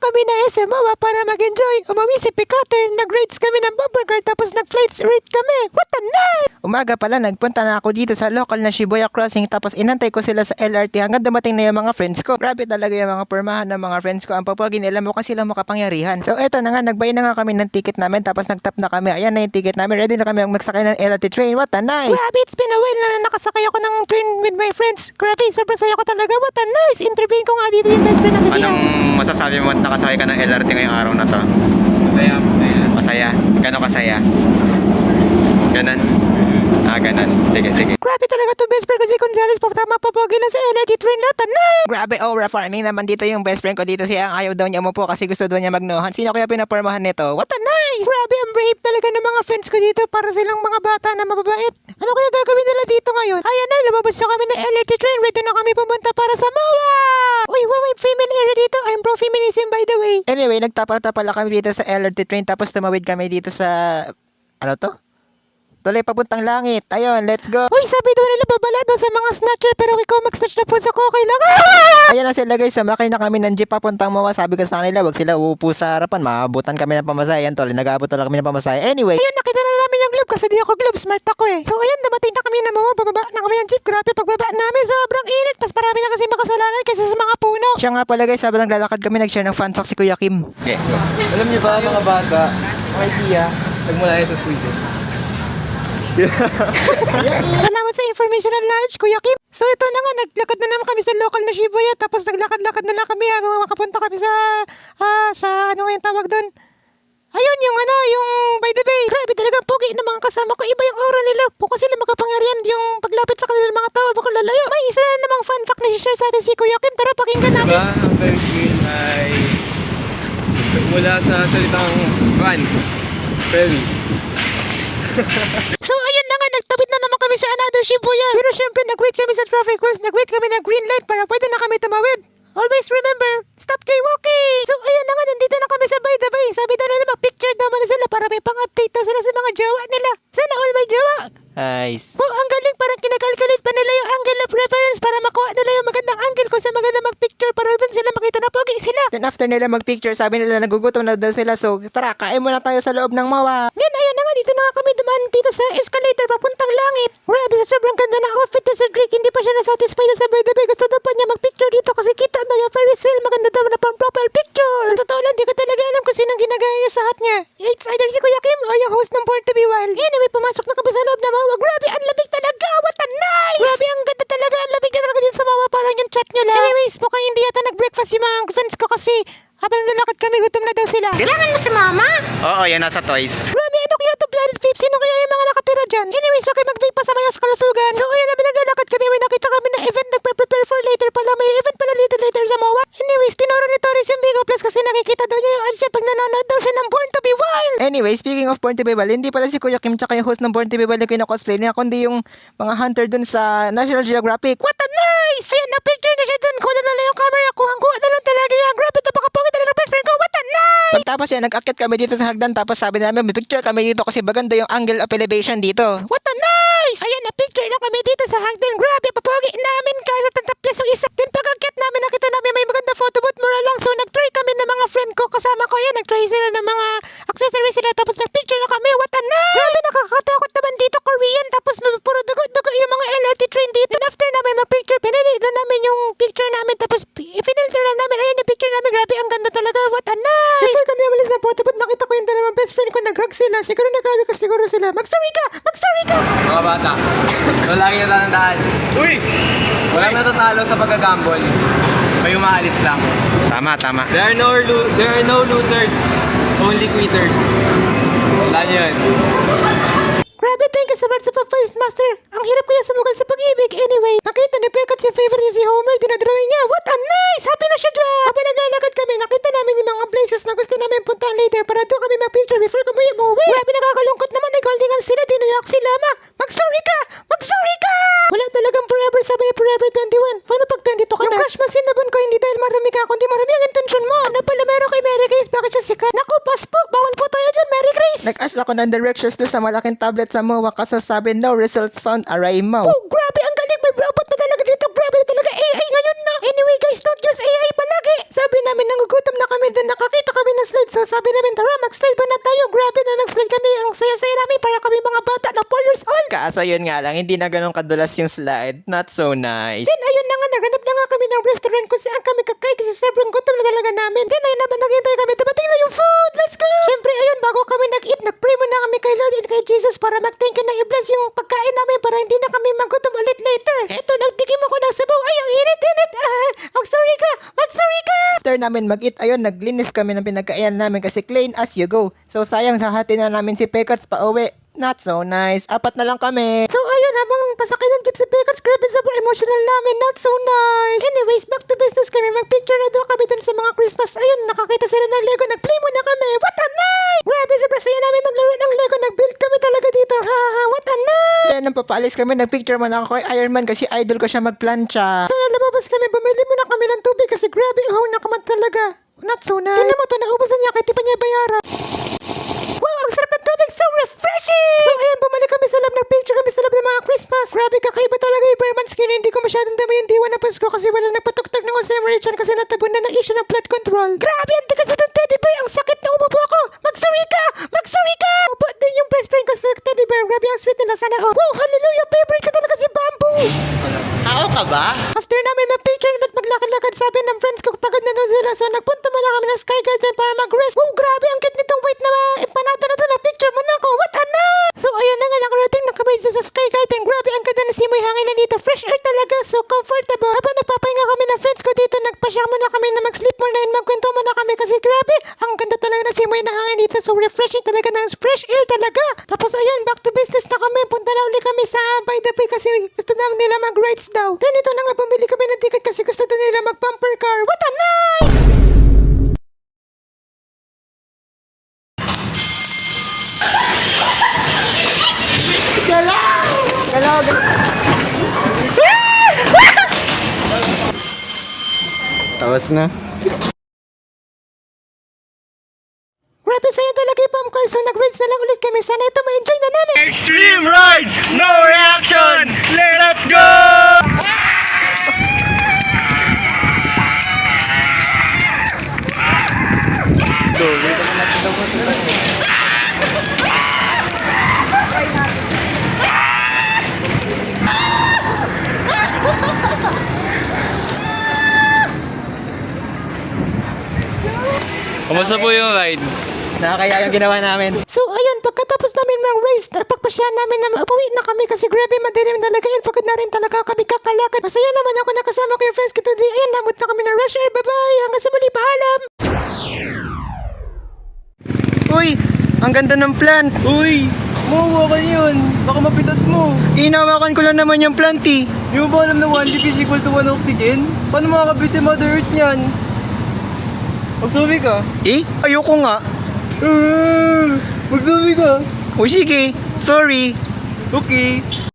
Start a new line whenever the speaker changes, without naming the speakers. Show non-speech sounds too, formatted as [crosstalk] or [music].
kami na SMOA para mag-enjoy. Umuwi si Picate, nag-rates kami ng bumper car tapos nag-flights rate kami. What a night! Umaga pala, nagpunta na ako dito sa local na Shibuya Crossing tapos inantay ko sila sa LRT hanggang dumating na yung mga friends ko. Grabe talaga yung mga pormahan ng mga friends ko. Ang papagi nila mukha sila makapangyarihan. So eto na nga, nagbayad na nga kami ng ticket namin tapos nagtap na kami. Ayan na yung ticket namin. Ready na kami magsakay ng LRT train. What a nice! Grabe, it's been a while na nakasakay ako ng train with my friends. Grabe, sobrang saya ko talaga. What a nice! Intervene ko nga dito yung best friend natin siya.
Anong masasabi mo at nakasakay ka ng LRT ngayong araw na to?
Masaya, masaya.
Masaya? Gano'ng kasaya? Ganon? Ah, ganon. Sige, sige.
Grabe talaga to best friend kasi Gonzales pa tama pa pogi lang sa LRT train na tanay. Grabe aura farming naman dito yung best friend ko dito siya ang ayaw daw niya umupo kasi gusto daw niya magnohan. Sino kaya pinapormahan nito? What a nice! Grabe ang brave talaga ng mga friends ko dito para silang mga bata na mababait. Ano kaya gagawin nila dito ngayon? Ayan na, lumabas na kami ng LRT train. Ready na kami pumunta para sa MOA! Uy, wow, may female area dito. I'm pro-feminism by the way. Anyway, nagtapal-tapal kami dito sa LRT train tapos tumawid kami dito sa... Ano to? Tuloy papuntang langit. Ayun, let's go. Uy, sabi daw nila babala doon sa mga snatcher pero ikaw mag-snatch na po sa ko, okay lang. Ah! Ayan na sila guys, sumakay na kami ng jeep papuntang mawa. Sabi ko sa kanila, wag sila uupo sa harapan. Maabutan kami ng pamasahe. Yan tol, nag-aabot na kami ng pamasahe. Anyway, ayun, nakita na namin yung globe kasi di ako globe, smart ako eh. So ayun, dumating na kami na mawa, bababa na kami ng jeep. Grabe, pagbaba namin, sobrang init. Mas marami na kasi makasalanan kaysa sa mga puno. Siya nga pala guys, sabi lang lalakad kami, nag-share ng talk si Kuya Kim.
Okay.
Alam niyo ba mga bata, idea, nagmula yan sa Sweden.
Salamat sa informational knowledge, Kuya Kim. So ito na nga, naglakad na naman kami sa local na Shibuya, tapos naglakad-lakad na lang kami hanggang makapunta kami sa, ah, sa ano nga yung tawag doon? Ayun, yung ano, yung by the way, grabe talaga pogi ng mga kasama ko. Iba yung aura nila. Bukas sila makapangyarihan yung paglapit sa kanilang mga tao, baka lalayo. May isa na namang fun fact na i-share sa atin si Kuya Kim. Tara, pakinggan natin.
Diba, ang Belgian ay mula sa salitang France. Friends. [laughs]
So kami sa another Shibuya. Pero syempre, nag-wait kami sa traffic rules. Nag-wait kami ng green light para pwede na kami tumawid. Always remember, stop jaywalking! So ayun na nga, nandito na kami sa by the bay. Sabi daw nila, mag-picture daw muna sila para may pang-update daw sila sa mga jowa nila. Sana all may jowa.
Nice.
Oh, ang galing, parang kinakalculate pa nila yung angle of reference para makuha nila yung magandang angle kung saan maganda mag-picture para doon sila makita na pogi sila. Then after nila mag-picture, sabi nila nagugutom na daw sila. So tara, kain muna tayo sa loob ng mawa. Then ayun na nga, dito na kami dumaan dito sa escalator papuntang langit. Grabe, sa sobrang ganda ng outfit na Sir Drake, hindi pa siya nasatisfied na sa by the way. Gusto daw pa niya mag-picture dito kasi kita daw yung Ferris wheel. Maganda daw na pang profile picture. Sa totoo lang, di ko talaga alam kung sinong ginagaya niya sa hat niya. It's either si Kuya Kim or yung host ng Born to be Wild. Anyway, pumasok na kami sa loob ng mawa. Grabe, ang lamig talaga. What a nice! Grabe, ang ganda talaga. Ang lamig na talaga din sa mawa. Parang yung chat niyo lang. Anyways, mukhang hindi yata nag-breakfast yung mga friends ko kasi habang nalakad kami, gutom na daw sila. Kailangan mo si Mama?
Yan nasa toys.
Grabe, ano kaya to Planet Vape? Sino kaya yung mga nakatira dyan? Anyways, wag kayo mag-vape pa sa mayos kalusugan. So, ayun na naglalakad kami. May nakita kami na event nagpe-prepare for later pala. May event pala later later sa MOA. Anyways, tinuro ni Torres yung Bigo Plus kasi nakikita daw niya yung ads niya pag nanonood daw siya ng Born to be Wild. Anyway, speaking of Born to be Wild, hindi pala si Kuya Kim tsaka yung host ng Born to be Wild yung kinakosplay niya, kundi yung mga hunter dun sa National Geographic. What a nice! Ayan, na-picture na siya dun. Kuha na lang yung camera. Kuha-kuha na lang talaga yan. Grabe, napakapangit talaga ng best friend ko. What a nice! Pagtapos yan, nag-akyat kami dito sa hagdan tapos sabi namin, may picture kami dito kasi maganda yung angle of elevation dito. What a nice! Kami dito sa hagdan. Grabe, papogi namin ka sa tantapyas yung isa. Then pag-akyat namin, nakita namin may maganda photo booth. Mura lang. So, nag-try kami ng mga friend ko. Kasama ko yan. Nag-try sila ng mga accessories sila. Tapos nag-picture na kami. What a nice! Grabe, nakakatakot naman dito. Korean. Tapos may puro dugo-dugo yung mga LRT train dito. Then after namin mag-picture, pinili na namin yung picture namin. Tapos i-filter na namin. Ayan yung picture namin. Grabe, ang ganda talaga. What a nice! Before kami umalis sa photo booth, nakita ko yung dalawang best friend ko. Nag-hug sila. Siguro nagawi ko siguro sila. Mag-sorry ka! Mag-sorry ka!
Mga bata, so lagi natatandaan. Uy! Walang natatalo sa pagkagambol. May umaalis lang.
Tama, tama.
There are no lo- there are no losers, only quitters. Tandaan niyo yun.
Grabe, thank you so much sa pa-Vice Master. Ang hirap kaya sa pag-ibig. Anyway, nakita ni Pekat si favorite niya si Homer. Dinadrawing niya. What a nice! Happy na siya dyan! Habang naglalakad kami, nakita namin yung mga places na gusto namin puntahan later para doon kami mag-picture before kami umuwi. Grabe, nakakalungkot naman. Nag-holdingan sila. Diniyak sila, ma. Mag-sorry ka! Mag-sorry ka! Wala forever sabi forever 21. Paano pag 22 ka na? Yung crush mo sinabon ko hindi dahil marami ka, kundi marami ang intention mo. Ano pala meron kay Mary Grace? Bakit siya sikat? Naku, pas po. Bawal po tayo dyan, Mary Grace. Nag-ask ako ng directions to sa malaking tablet sa MOA kaso sabi no results found, aray mo. Oh, grabe, ang galing. May robot na talaga dito. Grabe na talaga AI ngayon na. Anyway, guys, don't use AI palagi. Sabi namin nangugutom na kami doon. Nakakita kami ng slide. So sabi namin, tara mag-slide ba na tayo? Grabe na nag-slide kami. Ang saya-saya namin para kami mga bata na 4 years old.
Kaso yun nga lang, hindi na ganun kadulas yung slide. Not so nice.
Then ayun na nga, naganap na nga kami ng restaurant kung saan kami kakain kasi sobrang gutom na talaga namin. Then ayun naman, naghintay kami. Dumating na yung food. Let's go! Siyempre, ayun, bago kami nag-eat, nag-pray muna kami kay Lord and kay Jesus para mag-thank you na i-bless yung pagkain namin para hindi na kami magutom ulit later. Eto, nagtikim ako ng sabaw. Ay, ang init-init. Ah, mag-sorry ka. Mag-sorry ka.
After namin mag-eat, ayun, naglinis kami ng pinagkainan namin kasi clean as you go. So sayang, hahati na namin si Pekats pa uwi. Not so nice. Apat na lang kami.
So ayun, habang pasakay ng jeep si Pekats, grabe sobrang emotional namin. Not so nice. Anyways, back to business kami. Mag-picture na daw kami dun sa mga Christmas. Ayun, nakakita sila ng Lego. Nag-play muna kami. What a night! Grabe, sobrang saya namin maglaro ng Lego. Nag-build kami talaga dito. Ha, ha, what a night!
Then, nang papaalis kami, nagpicture man ako kay Iron Man kasi idol ko siya magplancha.
Sana lumabas kami. Bumili muna kami ng tubig kasi grabe, uhaw na kaman talaga. Not so nice. Tingnan mo to, naubusan niya kahit di pa niya bayaran. Wow, ang sarap ng tubig. So refreshing! So ayan, bumalik kami sa loob. Nag-picture kami sa loob ng mga Christmas. Grabe, kakaiba talaga yung Berman skin. Hindi ko masyadong dami yung diwa ng Pasko kasi walang nagpatugtog ng Osemerichan kasi natabunan ng issue ng blood control. Grabe, ang tigas ng teddy bear. Ang sakit na umubo ako. Mag-sorry ka! Mag-sorry ka! Upo din yung best friend ko sa teddy bear. Grabe, ang sweet nila sana. Oh. Wow, hallelujah! Favorite ko talaga si Bamboo!
Tao ka ba?
After namin mag-picture at maglakad-lakad, sabi ng friends ko, pagod na daw sila. So, nagpunta muna kami ng Sky Garden para mag-rest. Wow, grabe, ang cute nitong white na empanada na to. Nag-picture mo na ako. What a night! So, ayun na nga, nakarating na kami dito sa Sky Garden. Grabe, ang ganda na simoy hangin na dito. Fresh air talaga, so comfortable. Habang nagpapahinga kami ng friends ko dito, nagpasya muna kami na mag-sleep muna and magkwento muna kami kasi grabe, ang ganda talaga na simoy na hangin dito. So, refreshing talaga ng fresh air talaga. Tapos, ayun, back to business na kami. Punta na uli kami sa By the Bay kasi gusto na nila mag-rides daw. Then, ito na nga, bumili kami ng ticket kasi gusto na nila mag-bumper car. What a night!
Tapos na.
Grabe sa'yo talaga yung pump car. So, nag-rides na lang ulit kami. Sana ito ma-enjoy na namin.
Extreme rides, no reaction. Let us go! Kumusta po yung ride?
Nakakaya yung ginawa namin.
So, ayun, pagkatapos namin ng race, napagpasya namin na pauwi na kami kasi grabe madilim talaga yun. Pagod na rin talaga kami kakalakad. Masaya naman ako nakasama ko yung friends ko today. Ayun, namut na kami ng rush hour. Bye-bye. Hanggang sa muli, paalam.
Uy, ang ganda ng plant.
Uy! Makuha ka yun. Baka mapitas mo.
Inawakan ko lang naman yung plant eh.
Di mo ba alam na 1 dp is equal to 1 oxygen? Paano makakabit sa Mother Earth niyan? Magsabi ka.
Eh, ayoko nga.
Uh, magsabi ka.
O sige, sorry.
Okay.